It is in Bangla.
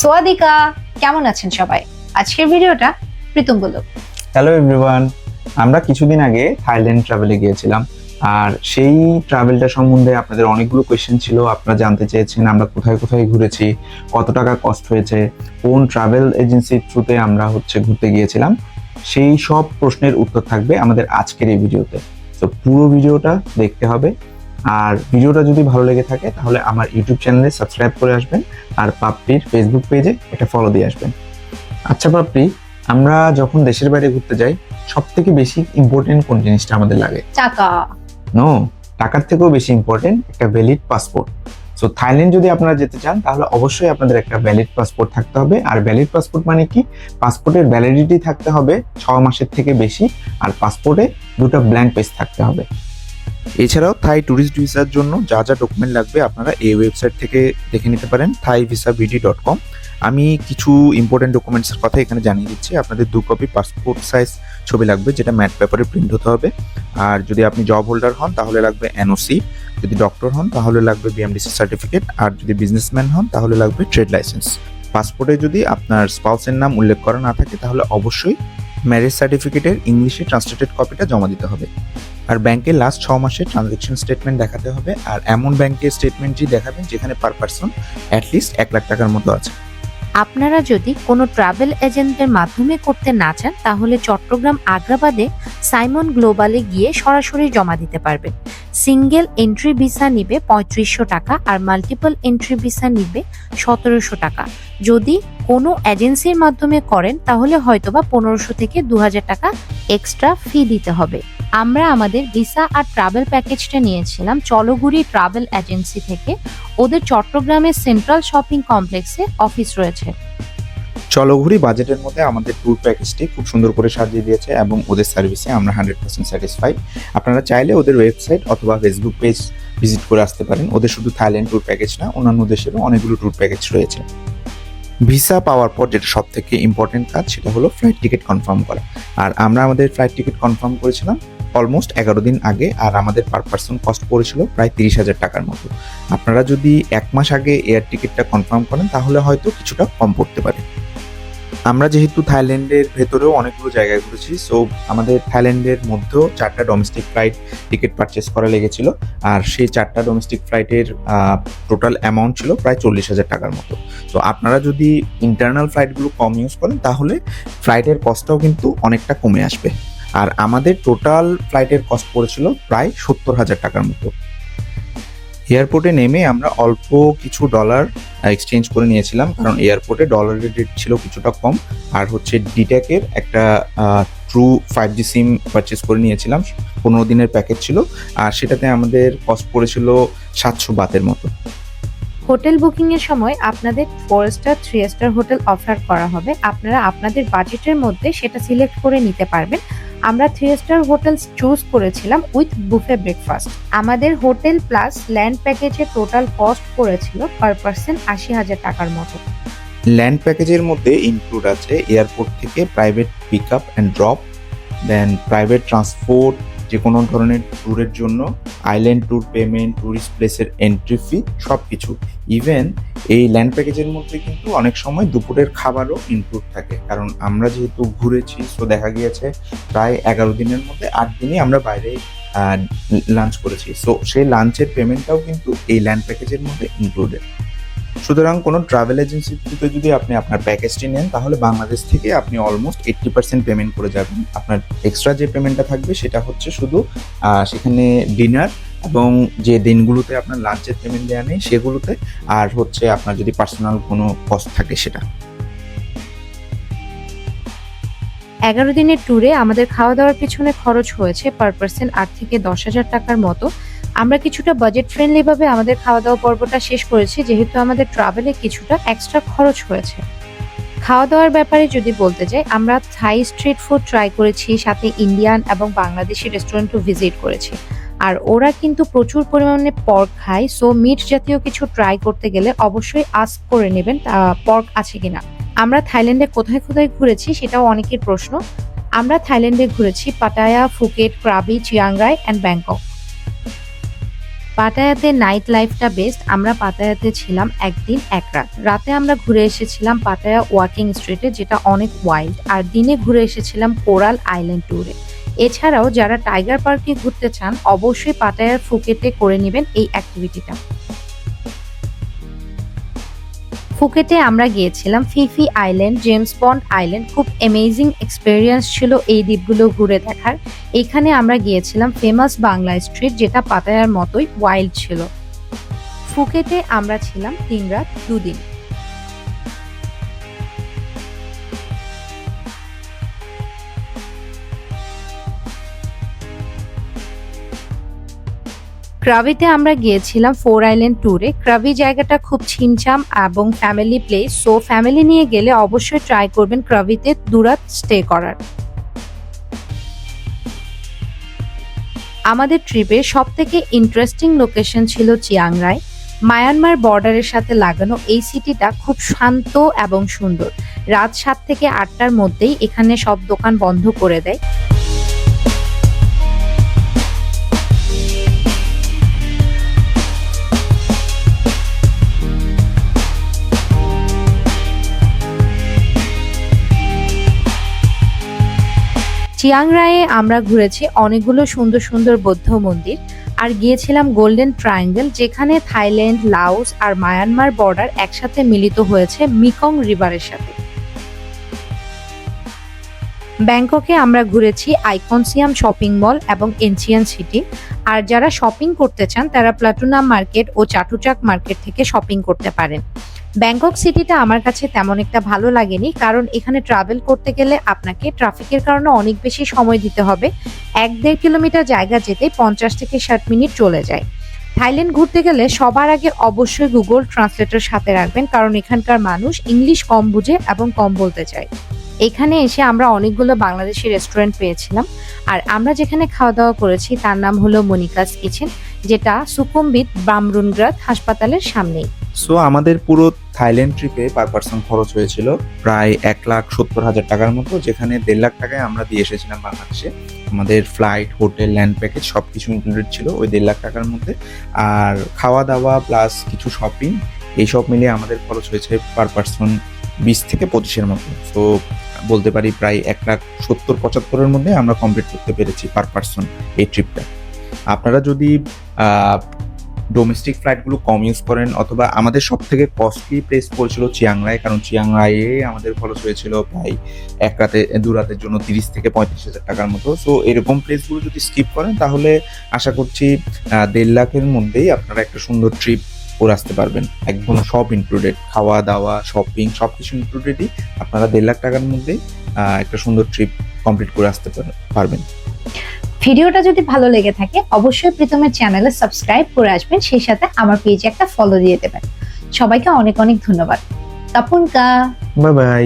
সোয়াদিকা, কেমন আছেন সবাই? আজকের ভিডিওটা প্রীতম বলুক হ্যালো এভরিওয়ান আমরা কিছুদিন আগে থাইল্যান্ড ট্রাভেলে গিয়েছিলাম, আর সেই ট্রাভেলটা সম্বন্ধে আপনাদের অনেকগুলো কোয়েশ্চেন ছিল, আপনারা জানতে চেয়েছেন আমরা কোথায় কোথায় ঘুরেছি, কত টাকা কস্ট হয়েছে, কোন ট্রাভেল এজেন্সির থ্রুতে আমরা হচ্ছে ঘুরতে গিয়েছিলাম, সেই সব প্রশ্নের উত্তর থাকবে আমাদের আজকের এই ভিডিওতে। তো পুরো ভিডিওটা দেখতে হবে আর ভিডিওটা যদি ভালো লেগে থাকে তাহলে আমার ইউটিউব চ্যানেলে সাবস্ক্রাইব করে আসবেন আর পাপড়ির ফেসবুক পেজে একটা ফলো দিয়ে আসবেন। আচ্ছা পাপড়ি আমরা যখন দেশের বাইরে ঘুরতে যাই সব থেকে বেশি ইম্পর্টেন্ট কোন জিনিসটা আমাদের লাগে? টাকা। নো টাকার থেকেও বেশি ইম্পর্টেন্ট একটা ভ্যালিড পাসপোর্ট সো থাইল্যান্ড যদি আপনারা যেতে চান তাহলে অবশ্যই আপনাদের একটা ভ্যালিড পাসপোর্ট থাকতে হবে। আর ভ্যালিড পাসপোর্ট মানে কি? পাসপোর্টের ভ্যালিডিটি থাকতে হবে ছ মাসের থেকে বেশি আর পাসপোর্টে দুটো ব্ল্যাঙ্ক পেজ থাকতে হবে। এছাড়াও থাই ট্যুরিস্ট ভিসার জন্য যা যা ডকুমেন্ট লাগবে আপনারা এই ওয়েবসাইট থেকে দেখে নিতে পারেন থাই ভিসা ভিডি ডট কম আমি কিছু ইম্পর্টেন্ট ডকুমেন্টসের কথা এখানে জানিয়ে দিচ্ছি। আপনাদের দু কপি পাসপোর্ট সাইজ ছবি লাগবে, যেটা ম্যাট পেপারে প্রিন্ট হতে হবে। আর যদি আপনি জব হোল্ডার হন, তাহলে লাগবে এনওসি যদি ডক্টর হন, তাহলে লাগবে বিএমডিসি সার্টিফিকেট আর যদি বিজনেসম্যান হন, তাহলে লাগবে ট্রেড লাইসেন্স পাসপোর্টে যদি আপনার স্পাউসের নাম উল্লেখ করা না থাকে, তাহলে অবশ্যই ম্যারেজ সার্টিফিকেটের ইংলিশে ট্রান্সলেটেড কপিটা জমা দিতে হবে। আর ব্যাংকের লাস্ট ছ মাসের ট্রানজ্যাকশন স্টেটমেন্ট দেখাতে হবে। আর এমন ব্যাংকের স্টেটমেন্টই দেখাবেন যেখানে পার পার্সন অ্যাটলিস্ট এক লাখ টাকার মতো আছে। আপনারা যদি কোনো ট্রাভেল এজেন্টের মাধ্যমে করতে না চান, তাহলে চট্টগ্রাম আগ্রাবাদে সাইমন গ্লোবালে গিয়ে সরাসরি জমা দিতে পারবেন। সিঙ্গেল এন্ট্রি ভিসা নিবে পঁয়ত্রিশশো টাকা আর মাল্টিপল এন্ট্রি ভিসা নিবে সতেরোশো টাকা। যদি কোনো এজেন্সির মাধ্যমে করেন, তাহলে হয়তোবা পনেরোশো থেকে দু হাজার টাকা এক্সট্রা ফি দিতে হবে। আমরা আমাদের ভিসা আর ট্রাভেল প্যাকেজটা নিয়েছিলাম চলগুড়ি ট্রাভেল এজেন্সি থেকে। ওদের চট্টগ্রামের সেন্ট্রাল শপিং কমপ্লেক্সে অফিস রয়েছে। চলঘুরি বাজেটের মধ্যে আমাদের ট্যুর প্যাকেজটি খুব সুন্দর করে সাজিয়ে দিয়েছে এবং ওদের সার্ভিসে আমরা হান্ড্রেড পার্সেন্ট স্যাটিসফাই আপনারা চাইলে ওদের ওয়েবসাইট অথবা ফেসবুক পেজ ভিজিট করে আসতে পারেন। ওদের শুধু থাইল্যান্ড ট্যুর প্যাকেজ না, অন্যান্য দেশেরও অনেকগুলো ট্যুর প্যাকেজ রয়েছে। ভিসা পাওয়ার পর যেটা সব থেকে ইম্পর্টেন্ট কাজ, সেটা হলো ফ্লাইট টিকিট কনফার্ম করা। আর আমরা আমাদের ফ্লাইট টিকিট কনফার্ম করেছিলাম অলমোস্ট এগারো দিন আগে আর আমাদের পার পার্সন কস্ট পড়েছিল প্রায় তিরিশ হাজার টাকার মতো। আপনারা যদি এক মাস আগে এয়ার টিকিটটা কনফার্ম করেন, তাহলে হয়তো কিছুটা কম পড়তে পারে। আমরা যেহেতু থাইল্যান্ডের ভেতরেও অনেকগুলো জায়গায় ঘুরেছি সো আমাদের থাইল্যান্ডের মধ্যেও চারটা ডোমেস্টিক ফ্লাইট টিকিট পারচেস করা লেগেছিল, আর সেই চারটা ডোমেস্টিক ফ্লাইটের টোটাল অ্যামাউন্ট ছিল প্রায় চল্লিশ হাজার টাকার মতো। তো আপনারা যদি ইন্টারনাল ফ্লাইটগুলো কম ইউজ করেন, তাহলে ফ্লাইটের কস্টটাও কিন্তু অনেকটা কমে আসবে। আর আমাদের টোটাল ফ্লাইটের কস্ট পড়েছিল প্রায় সত্তর হাজার টাকার মতো। এয়ারপোর্টে নেমে আমরা অল্প কিছু ডলার এক্সচেঞ্জ করে নিয়েছিলাম, কারণ এয়ারপোর্টে ডলারের রেট ছিল কিছুটা কম। আর হচ্ছে ডিট্যাকের একটা true five G SIM purchase করে নিয়েছিলাম, পনেরো দিনের প্যাকেজ ছিল। আর সেটাতে আমাদের কস্ট পড়েছিল সাতশো বাতের মতো। হোটেল বুকিং এর সময় আপনাদের four star three star hotel offer করা হবে। আপনারা আপনাদের বাজেটের মধ্যে সেটা সিলেক্ট করে নিতে পারবেন। আমরা থ্রি স্টার হোটেল চুজ করেছিলাম উইথ বুফে ব্রেকফাস্ট। আমাদের হোটেল প্লাস ল্যান্ড প্যাকেজে টোটাল কস্ট পড়েছিল পার পার্সন আশি হাজার টাকার মতো। ল্যান্ড প্যাকেজের মধ্যে ইনক্লুড আছে এয়ারপোর্ট থেকে private pick up and drop then private transport যে কোনো ধরনের ট্যুরের জন্য আইল্যান্ড ট্যুর পেমেন্ট ট্যুরিস্ট প্লেসের এন্ট্রি ফি সব কিছু ইভেন এই ল্যান্ড প্যাকেজের মধ্যে কিন্তু অনেক সময় দুপুরের খাবারও ইনক্লুড থাকে। কারণ আমরা যেহেতু ঘুরেছি সো দেখা গিয়েছে প্রায় এগারো দিনের মধ্যে আট দিনই আমরা বাইরে লাঞ্চ করেছি। সো সেই লাঞ্চের পেমেন্টটাও কিন্তু এই ল্যান্ড প্যাকেজের মধ্যে ইনক্লুডেড সুতরাং কোনো ট্রাভেল এজেন্সির থ্রুতে যদি আপনি আপনার প্যাকেজটি নেন, তাহলে বাংলাদেশ থেকে আপনি অলমোস্ট এইট্টি পার্সেন্ট পেমেন্ট করে যাবেন। আপনার এক্সট্রা যে পেমেন্টটা থাকবে, সেটা হচ্ছে শুধু সেখানে ডিনার এবং যে দিনগুলোতে আপনার লাঞ্চের পেমেন্ট দেওয়া নেই, সেগুলোতে, আর হচ্ছে আপনার যদি পার্সোনাল কোনো কস্ট থাকে সেটা। এগারো দিনের ট্যুরে আমাদের খাওয়া দাওয়ার পিছনে খরচ হয়েছে পার পার্সন আট থেকে দশ হাজার টাকার মতো। আমরা কিছুটা বাজেট ফ্রেন্ডলি ভাবে আমাদের খাওয়া দাওয়া পর্বটা শেষ করেছি, যেহেতু আমাদের ট্রাভেলে কিছুটা এক্সট্রা খরচ হয়েছে। খাওয়া দাওয়ার ব্যাপারে যদি বলতে যাই, আমরা থাই স্ট্রিট ফুড ট্রাই করেছি, সাথে ইন্ডিয়ান এবং বাংলাদেশি রেস্টুরেন্টও ভিজিট করেছি। আর ওরা কিন্তু প্রচুর পরিমাণে পর্ক খায় সো মিট জাতীয় কিছু ট্রাই করতে গেলে অবশ্যই আস্ক করে নেবেন পর্ক আছে কিনা। আমরা থাইল্যান্ডে কোথায় কোথায় ঘুরেছি সেটাও অনেকের প্রশ্ন। আমরা থাইল্যান্ডে ঘুরেছি Pattaya Phuket Krabi Chiang Rai and Bangkok পাটায়াতে night লাইফটা বেস্ট আমরা পাতায়াতে ছিলাম একদিন এক রাত। রাতে আমরা ঘুরে এসেছিলাম পাতায়া ওয়াকিং স্ট্রিটে যেটা অনেক ওয়াইল্ড আর দিনে ঘুরে এসেছিলাম কোরাল আইল্যান্ড ট্যুরে এছাড়াও যারা টাইগার পার্কে ঘুরতে চান, অবশ্যই পাটায়ার ফুকেটে করে নেবেন এই অ্যাক্টিভিটিটা ফুকেটে আমরা গিয়েছিলাম, Phi Phi island, James Bond island. খুব অ্যামেজিং এক্সপেরিয়েন্স ছিল এই দ্বীপগুলো ঘুরে দেখার। এখানে আমরা গিয়েছিলাম ফেমাস বাংলা স্ট্রিট যেটা পাতায়ার মতোই ওয়াইল্ড ছিল। ফুকেটে আমরা ছিলাম তিন রাত, দুদিন। ক্রাবিতে আমরা গিয়েছিলাম ফোর আইল্যান্ড ট্যুরে। ক্রাবি জায়গাটা খুব ছিমছাম এবং ফ্যামিলি প্লেস সো ফ্যামিলি নিয়ে গেলে অবশ্যই ট্রাই করবেন ক্রাবিতে দুরাত স্টে করার। আমাদের ট্রিপে সব থেকে ইন্টারেস্টিং লোকেশন ছিল চিয়াংরাই মায়ানমার বর্ডারের সাথে লাগানো এই সিটিটা খুব শান্ত এবং সুন্দর। রাত সাত থেকে আটটার মধ্যেই এখানে সব দোকান বন্ধ করে দেয়। চিয়াংরায়ে আমরা ঘুরেছি অনেকগুলো সুন্দর সুন্দর বৌদ্ধ মন্দির আর গিয়েছিলাম গোল্ডেন ট্রায়াঙ্গেল, যেখানে থাইল্যান্ড, লাওস আর মায়ানমার বর্ডার একসাথে মিলিত হয়েছে মিকং রিভারের সাথে। ব্যাংককে আমরা ঘুরেছি আইকনসিয়াম শপিং মল এবং এনসিয়ান সিটি। আর যারা শপিং করতে চান, তারা প্লাটুনাম মার্কেট ও চাটুচাক মার্কেট থেকে শপিং করতে পারেন। ব্যাংকক সিটিটা আমার কাছে তেমন একটা ভালো লাগেনি, কারণ এখানে ট্রাভেল করতে গেলে আপনাকে ট্রাফিকের কারণে অনেক বেশি সময় দিতে হবে। এক দেড় কিলোমিটার জায়গা যেতে পঞ্চাশ থেকে ষাট মিনিট চলে যায়। থাইল্যান্ড ঘুরতে গেলে সবার আগে অবশ্যই গুগল ট্রান্সলেটর সাথে রাখবেন, কারণ এখানকার মানুষ ইংলিশ কম বুঝে এবং কম বলতে চায়। এখানে এসে আমরা অনেকগুলো বাংলাদেশি রেস্টুরেন্ট পেয়েছিলাম, আর আমরা যেখানে খাওয়া দাওয়া করেছি তার নাম হলো মনিকাস কিচেন, যেটা সুকুম্বিত বামরুনগ্রাদ হাসপাতালের সামনেই। সো আমাদের পুরো থাইল্যান্ড ট্রিপে পার পার্সন খরচ হয়েছিল প্রায় এক লাখ সত্তর হাজার টাকার মতো, যেখানে দেড় লাখ টাকায় আমরা দিয়ে এসেছিলাম বাংলাদেশে। আমাদের ফ্লাইট হোটেল ল্যান্ড প্যাকেজ সব কিছু ইনক্লুডেড ছিল ওই দেড় লাখ টাকার মধ্যে। আর খাওয়া দাওয়া প্লাস কিছু শপিং এইসব মিলিয়ে আমাদের খরচ হয়েছে পার পার্সন বিশ থেকে পঁচিশের মতো। সো বলতে পারি প্রায় এক লাখ সত্তর, পঁচাত্তরের মধ্যে আমরা কমপ্লিট করতে পেরেছি পার পার্সন এই ট্রিপটা আপনারা যদি ডোমেস্টিক ফ্লাইটগুলো কম ইউজ করেন অথবা আমাদের সব থেকে কস্টলি প্লেস পড়েছিল চিয়াংরাই, কারণ চিয়াংরাইয়ে আমাদের খরচ হয়েছিল প্রায় এক রাতে, দু রাতের জন্য তিরিশ থেকে পঁয়ত্রিশ হাজার টাকার মতো। সো এরকম প্লেসগুলো যদি স্কিপ করেন, তাহলে আশা করছি দেড় লাখের মধ্যেই আপনারা একটা সুন্দর ট্রিপ করে আসতে পারবেন। একদম সব ইনক্লুডেড খাওয়া দাওয়া শপিং সব কিছু ইনক্লুডেডই আপনারা দেড় লাখ টাকার মধ্যেই একটা সুন্দর ট্রিপ কমপ্লিট করে আসতে পার- পারবেন। ভিডিওটা যদি ভালো লেগে থাকে, অবশ্যই প্রীতমের চ্যানেলে সাবস্ক্রাইব করে আসবেন। সেই সাথে আমার পেজে একটা ফলো দিয়ে দেবেন। সবাইকে অনেক অনেক ধন্যবাদ। তাপুনকা। Bye bye